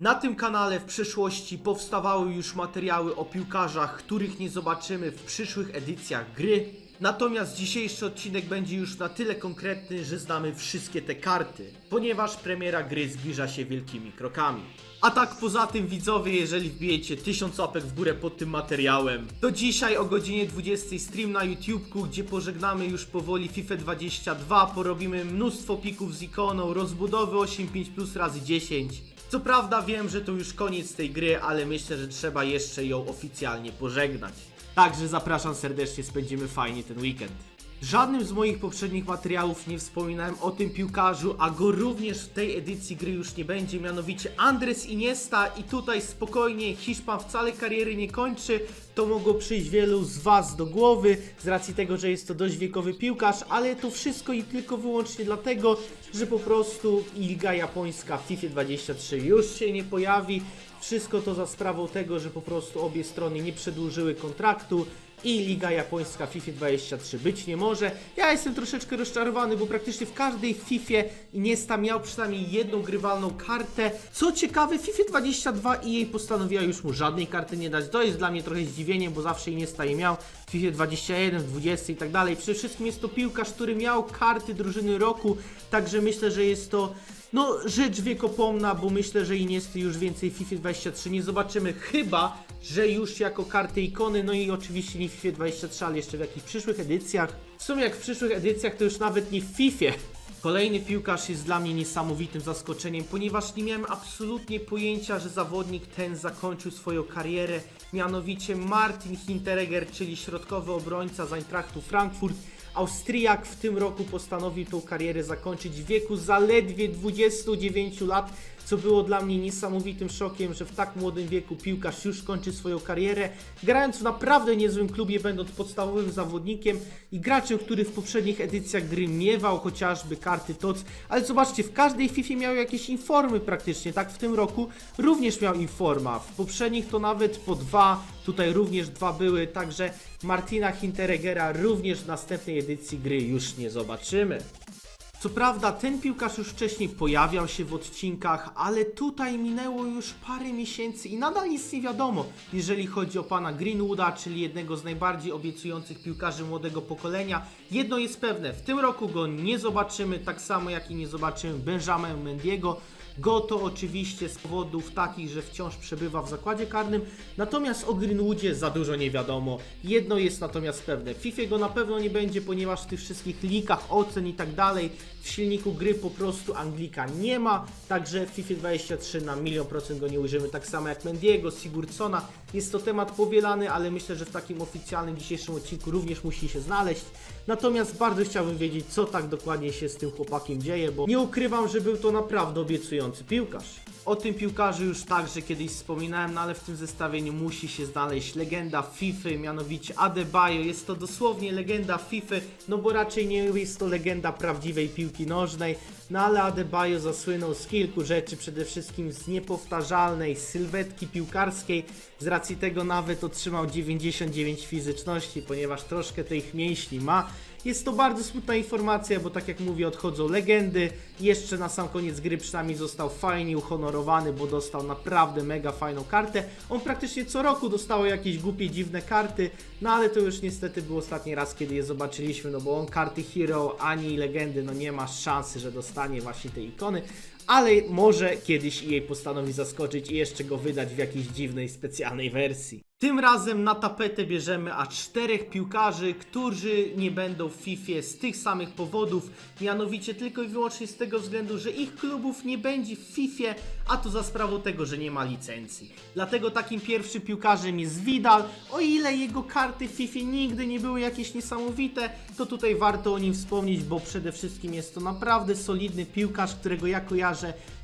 Na tym kanale w przyszłości powstawały już materiały o piłkarzach, których nie zobaczymy w przyszłych edycjach gry. Natomiast dzisiejszy odcinek będzie już na tyle konkretny, że znamy wszystkie te karty, ponieważ premiera gry zbliża się wielkimi krokami. A tak poza tym widzowie, jeżeli wbijecie 1000 łapek w górę pod tym materiałem, to dzisiaj o godzinie 20 stream na YouTubeku, gdzie pożegnamy już powoli FIFA 22, porobimy mnóstwo pików z ikoną, rozbudowy 8.5 plus razy 10. Co prawda wiem, że to już koniec tej gry, ale myślę, że trzeba jeszcze ją oficjalnie pożegnać. Także zapraszam serdecznie, spędzimy fajnie ten weekend. Żadnym z moich poprzednich materiałów nie wspominałem o tym piłkarzu, a go również w tej edycji gry już nie będzie, mianowicie Andres Iniesta i tutaj spokojnie Hiszpan wcale kariery nie kończy, to mogło przyjść wielu z Was do głowy z racji tego, że jest to dość wiekowy piłkarz, ale to wszystko i tylko wyłącznie dlatego, że po prostu Liga Japońska w FIFA 23 już się nie pojawi. Wszystko to za sprawą tego, że po prostu obie strony nie przedłużyły kontraktu i Liga Japońska FIFA 23 być nie może. Ja jestem troszeczkę rozczarowany, bo praktycznie w każdej FIFA Iniesta miał przynajmniej jedną grywalną kartę. Co ciekawe, FIFA 22 i jej postanowiła już mu żadnej karty nie dać. To jest dla mnie trochę zdziwieniem, bo zawsze Iniesta je miał w FIFA 21, w 20 i tak dalej. Przede wszystkim jest to piłkarz, który miał karty drużyny roku, także myślę, że jest to no, rzecz wiekopomna, bo myślę, że Iniesty już więcej w FIFA 23 nie zobaczymy, chyba, że już jako karty ikony, no i oczywiście nie w FIFA 23, ale jeszcze w jakichś przyszłych edycjach. W sumie jak w przyszłych edycjach, to już nawet nie w FIFA. Kolejny piłkarz jest dla mnie niesamowitym zaskoczeniem, ponieważ nie miałem absolutnie pojęcia, że zawodnik ten zakończył swoją karierę, mianowicie Martin Hinteregger, czyli środkowy obrońca z Eintrachtu Frankfurt. Austriak w tym roku postanowił tą karierę zakończyć w wieku zaledwie 29 lat, co było dla mnie niesamowitym szokiem, że w tak młodym wieku piłkarz już kończy swoją karierę, grając w naprawdę niezłym klubie, będąc podstawowym zawodnikiem i graczem, który w poprzednich edycjach gry miewał chociażby karty TOC, ale zobaczcie, w każdej FIFA miał jakieś informy praktycznie, tak w tym roku również miał informa, w poprzednich to nawet po dwa, tutaj również dwa były, także Martina Hintereggera również w następnej edycji gry już nie zobaczymy. Co prawda, ten piłkarz już wcześniej pojawiał się w odcinkach, ale tutaj minęło już parę miesięcy i nadal nic nie wiadomo, jeżeli chodzi o pana Greenwooda, czyli jednego z najbardziej obiecujących piłkarzy młodego pokolenia. Jedno jest pewne, w tym roku go nie zobaczymy, tak samo jak i nie zobaczymy Benjamin Mendiego. Go to oczywiście z powodów takich, że wciąż przebywa w zakładzie karnym, natomiast o Greenwoodzie za dużo nie wiadomo. Jedno jest natomiast pewne, w FIFA go na pewno nie będzie, ponieważ w tych wszystkich likach, ocen i tak dalej, w silniku gry po prostu Anglika nie ma, także w FIFA 23 na milion procent go nie ujrzymy, tak samo jak Mendiego, Sigurdsona. Jest to temat powielany, ale myślę, że w takim oficjalnym dzisiejszym odcinku również musi się znaleźć. Natomiast bardzo chciałbym wiedzieć, co tak dokładnie się z tym chłopakiem dzieje, bo nie ukrywam, że był to naprawdę obiecujący piłkarz. O tym piłkarzu już także kiedyś wspominałem, no ale w tym zestawieniu musi się znaleźć legenda FIFA, mianowicie Adebayo. Jest to dosłownie legenda FIFA, no bo raczej nie jest to legenda prawdziwej piłki nożnej. No ale Adebayo zasłynął z kilku rzeczy, przede wszystkim z niepowtarzalnej sylwetki piłkarskiej. Z racji tego nawet otrzymał 99 fizyczności, ponieważ troszkę tych mięśni ma. Jest to bardzo smutna informacja, bo tak jak mówię, odchodzą legendy. Jeszcze na sam koniec gry przynajmniej został fajnie uhonorowany, bo dostał naprawdę mega fajną kartę. On praktycznie co roku dostawał jakieś głupie, dziwne karty, no ale to już niestety był ostatni raz, kiedy je zobaczyliśmy, no bo on karty Hero ani legendy, no nie ma szansy, że dostanie właśnie te ikony. Ale może kiedyś jej postanowi zaskoczyć i jeszcze go wydać w jakiejś dziwnej, specjalnej wersji. Tym razem na tapetę bierzemy aż czterech piłkarzy, którzy nie będą w FIFA z tych samych powodów, mianowicie tylko i wyłącznie z tego względu, że ich klubów nie będzie w FIFA, a to za sprawą tego, że nie ma licencji. Dlatego takim pierwszym piłkarzem jest Vidal. O ile jego karty w FIFA nigdy nie były jakieś niesamowite, to tutaj warto o nim wspomnieć, bo przede wszystkim jest to naprawdę solidny piłkarz, którego ja kojarzę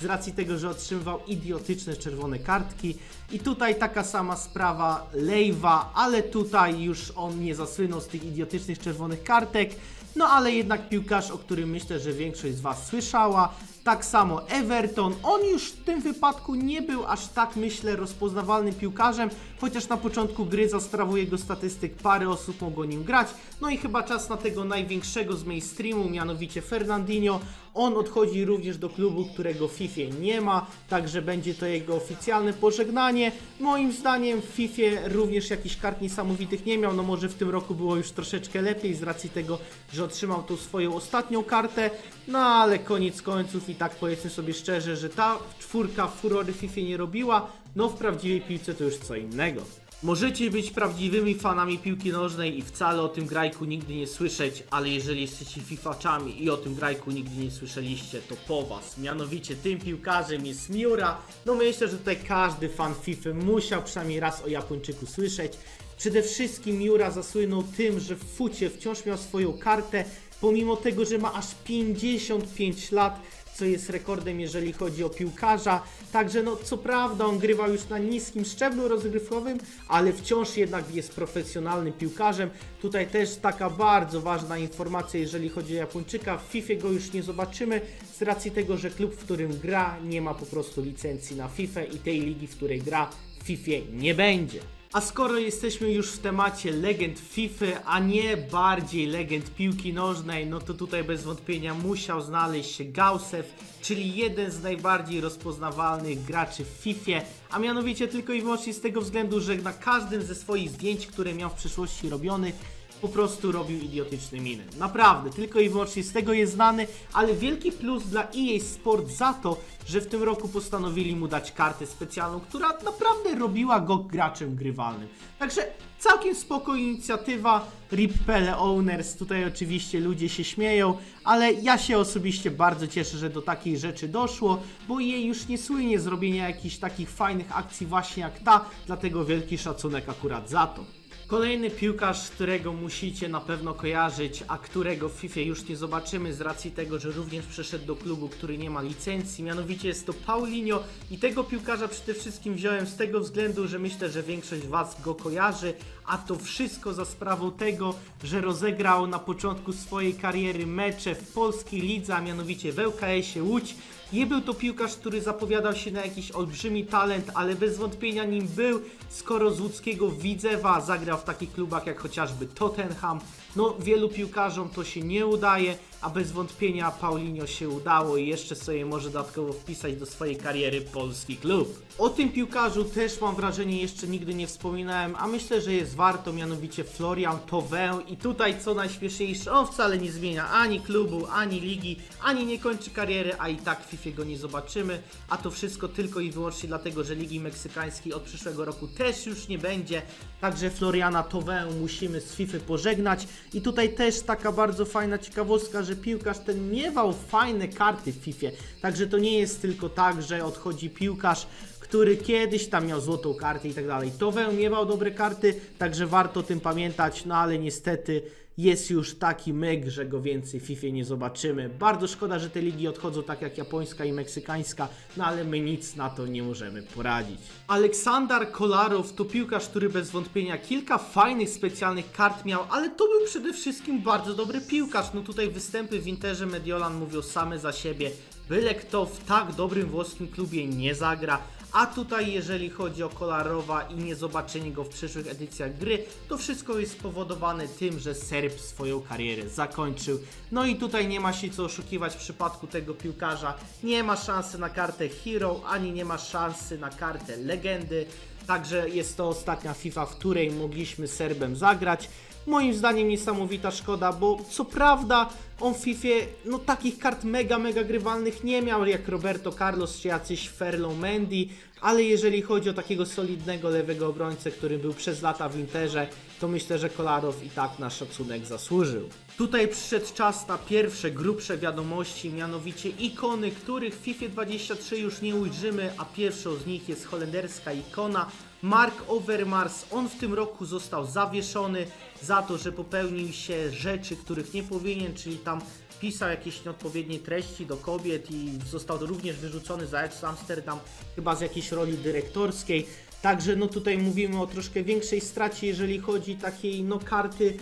z racji tego, że otrzymywał idiotyczne czerwone kartki. I tutaj taka sama sprawa Lejwa, ale tutaj już on nie zasłynął z tych idiotycznych czerwonych kartek. No ale jednak piłkarz, o którym myślę, że większość z Was słyszała. Tak samo Everton, on już w tym wypadku nie był aż tak, myślę, rozpoznawalnym piłkarzem, chociaż na początku gry za sprawą jego statystyk parę osób mogło nim grać. No i chyba czas na tego największego z mainstreamu, mianowicie Fernandinho. On odchodzi również do klubu, którego w FIFA nie ma, także będzie to jego oficjalne pożegnanie. Moim zdaniem w FIFA również jakichś kart niesamowitych nie miał, no może w tym roku było już troszeczkę lepiej z racji tego, że otrzymał tą swoją ostatnią kartę, no ale koniec końców i tak powiedzmy sobie szczerze, że ta czwórka furory FIFA nie robiła, no w prawdziwej piłce to już co innego. Możecie być prawdziwymi fanami piłki nożnej i wcale o tym grajku nigdy nie słyszeć, ale jeżeli jesteście fifaczami i o tym grajku nigdy nie słyszeliście, to po was. Mianowicie tym piłkarzem jest Miura. No myślę, że tutaj każdy fan FIFA musiał przynajmniej raz o Japończyku słyszeć. Przede wszystkim Miura zasłynął tym, że w fucie wciąż miał swoją kartę, pomimo tego, że ma aż 55 lat, co jest rekordem, jeżeli chodzi o piłkarza. Także, no, co prawda, on grywał już na niskim szczeblu rozgrywkowym, ale wciąż jednak jest profesjonalnym piłkarzem. Tutaj też taka bardzo ważna informacja, jeżeli chodzi o Japończyka. W FIFA go już nie zobaczymy, z racji tego, że klub, w którym gra, nie ma po prostu licencji na FIFA i tej ligi, w której gra, w FIFA nie będzie. A skoro jesteśmy już w temacie legend FIFA, a nie bardziej legend piłki nożnej, no to tutaj bez wątpienia musiał znaleźć się Gausew, czyli jeden z najbardziej rozpoznawalnych graczy w FIFA, a mianowicie tylko i wyłącznie z tego względu, że na każdym ze swoich zdjęć, które miał w przyszłości robionych, po prostu robił idiotyczne miny. Naprawdę, tylko i wyłącznie z tego jest znany, ale wielki plus dla EA Sport za to, że w tym roku postanowili mu dać kartę specjalną, która naprawdę robiła go graczem grywalnym. Także całkiem spoko inicjatywa. Rip Pele Owners, tutaj oczywiście ludzie się śmieją, ale ja się osobiście bardzo cieszę, że do takiej rzeczy doszło, bo jej już nie słynie z robienia jakichś takich fajnych akcji właśnie jak ta, dlatego wielki szacunek akurat za to. Kolejny piłkarz, którego musicie na pewno kojarzyć, a którego w FIFA już nie zobaczymy z racji tego, że również przeszedł do klubu, który nie ma licencji, mianowicie jest to Paulinho i tego piłkarza przede wszystkim wziąłem z tego względu, że myślę, że większość Was go kojarzy, a to wszystko za sprawą tego, że rozegrał na początku swojej kariery mecze w polskiej lidze, a mianowicie w ŁKS-ie Łódź. Nie był to piłkarz, który zapowiadał się na jakiś olbrzymi talent, ale bez wątpienia nim był, skoro z łódzkiego Widzewa zagrał w takich klubach jak chociażby Tottenham. No, wielu piłkarzom to się nie udaje, a bez wątpienia Paulinho się udało i jeszcze sobie może dodatkowo wpisać do swojej kariery polski klub. O tym piłkarzu też mam wrażenie jeszcze nigdy nie wspominałem, a myślę, że jest warto, mianowicie Florian Thauvin i tutaj co najśmieszniejsze, on wcale nie zmienia ani klubu, ani ligi, ani nie kończy kariery, a i tak w FIFA go nie zobaczymy, a to wszystko tylko i wyłącznie dlatego, że Ligi Meksykańskiej od przyszłego roku też już nie będzie, także Floriana Thauvin musimy z FIFA pożegnać. I tutaj też taka bardzo fajna ciekawostka, że piłkarz ten miewał fajne karty w FIFA, także to nie jest tylko tak, że odchodzi piłkarz, który kiedyś tam miał złotą kartę i tak dalej. To miewał dobre karty, także warto o tym pamiętać, no ale niestety jest już taki myk, że go więcej w FIFA nie zobaczymy. Bardzo szkoda, że te ligi odchodzą tak jak japońska i meksykańska, no ale my nic na to nie możemy poradzić. Aleksandar Kolarow to piłkarz, który bez wątpienia kilka fajnych specjalnych kart miał, ale to był przede wszystkim bardzo dobry piłkarz. No tutaj występy w Interze Mediolan mówią same za siebie. Byle kto w tak dobrym włoskim klubie nie zagra, a tutaj jeżeli chodzi o Kolarowa i nie zobaczenie go w przyszłych edycjach gry, to wszystko jest spowodowane tym, że Serb swoją karierę zakończył. No i tutaj nie ma się co oszukiwać w przypadku tego piłkarza. Nie ma szansy na kartę Hero, ani nie ma szansy na kartę Legendy. Także jest to ostatnia FIFA, w której mogliśmy Serbem zagrać. Moim zdaniem niesamowita szkoda, bo co prawda on w FIFA no takich kart mega, mega grywalnych nie miał jak Roberto Carlos czy jacyś Ferlo Mendy, ale jeżeli chodzi o takiego solidnego lewego obrońcę, który był przez lata w Interze, to myślę, że Kolarow i tak na szacunek zasłużył. Tutaj przyszedł czas na pierwsze, grubsze wiadomości, mianowicie ikony, których w FIFA 23 już nie ujrzymy, a pierwszą z nich jest holenderska ikona Mark Overmars. On w tym roku został zawieszony za to, że popełnił się rzeczy, których nie powinien, czyli tam pisał jakieś nieodpowiednie treści do kobiet i został również wyrzucony za Ajax Amsterdam, chyba z jakiejś roli dyrektorskiej. Także no tutaj mówimy o troszkę większej stracie, jeżeli chodzi takiej no karty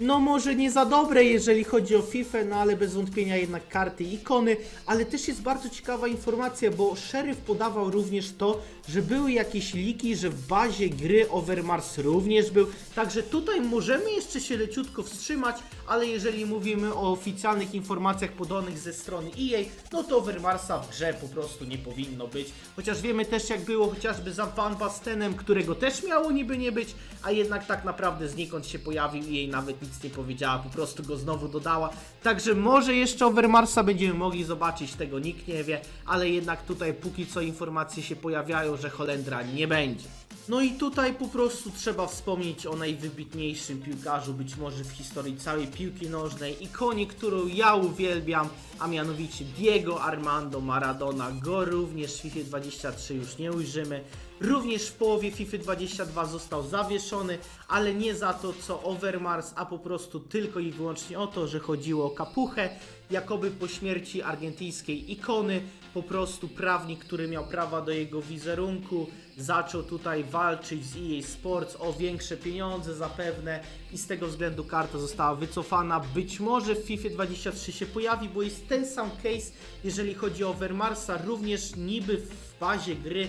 no może nie za dobre, jeżeli chodzi o FIFA, no ale bez wątpienia jednak karty i ikony, ale też jest bardzo ciekawa informacja, bo Sheriff podawał również to, że były jakieś liki, że w bazie gry Overmars również był, także tutaj możemy jeszcze się leciutko wstrzymać, ale jeżeli mówimy o oficjalnych informacjach podanych ze strony EA, no to Overmarsa w grze po prostu nie powinno być, chociaż wiemy też jak było chociażby za Van Bastenem, którego też miało niby nie być, a jednak tak naprawdę znikąd się pojawił i jej nawet nic nie powiedziała, po prostu go znowu dodała. Także może jeszcze Overmarsa będziemy mogli zobaczyć, tego nikt nie wie, ale jednak tutaj póki co informacje się pojawiają, że Holendra nie będzie. No i tutaj po prostu trzeba wspomnieć o najwybitniejszym piłkarzu być może w historii całej piłki nożnej, ikonie, którą ja uwielbiam, a mianowicie Diego Armando Maradona. Go również w FIFA 23 już nie ujrzymy. Również w połowie FIFA 22 został zawieszony, ale nie za to co Overmars, a po prostu tylko i wyłącznie o to, że chodziło o kapuchę, jakoby po śmierci argentyńskiej ikony, po prostu prawnik, który miał prawa do jego wizerunku, zaczął tutaj walczyć z EA Sports o większe pieniądze zapewne i z tego względu karta została wycofana. Być może w FIFA 23 się pojawi, bo jest ten sam case, jeżeli chodzi o Overmarsa, również niby w bazie gry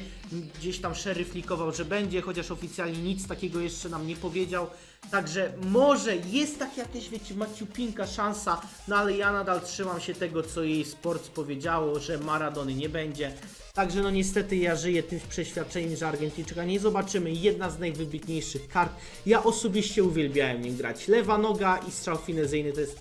gdzieś tam szeryf likował, że będzie, chociaż oficjalnie nic takiego jeszcze nam nie powiedział. Także może jest tak jakaś, wiecie, maciupinka szansa, no ale ja nadal trzymam się tego, co jej Sports powiedziało, że Maradony nie będzie. Także no niestety ja żyję tym przeświadczeniem, że Argentyńczyka nie zobaczymy. Jedna z najwybitniejszych kart. Ja osobiście uwielbiałem nim grać. Lewa noga i strzał finezyjny to jest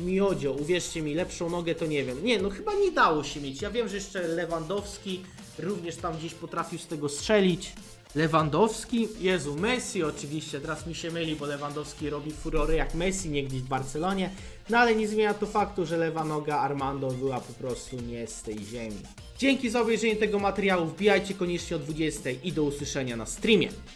miodzio. Uwierzcie mi, lepszą nogę to nie wiem. Nie, no chyba nie dało się mieć. Ja wiem, że jeszcze Lewandowski również tam gdzieś potrafił z tego strzelić. Lewandowski, Jezu, Messi oczywiście, teraz mi się myli, bo Lewandowski robi furory jak Messi, nie gdzieś w Barcelonie, no ale nie zmienia to faktu, że lewa noga Armando była po prostu nie z tej ziemi. Dzięki za obejrzenie tego materiału, wbijajcie koniecznie o 20 i do usłyszenia na streamie.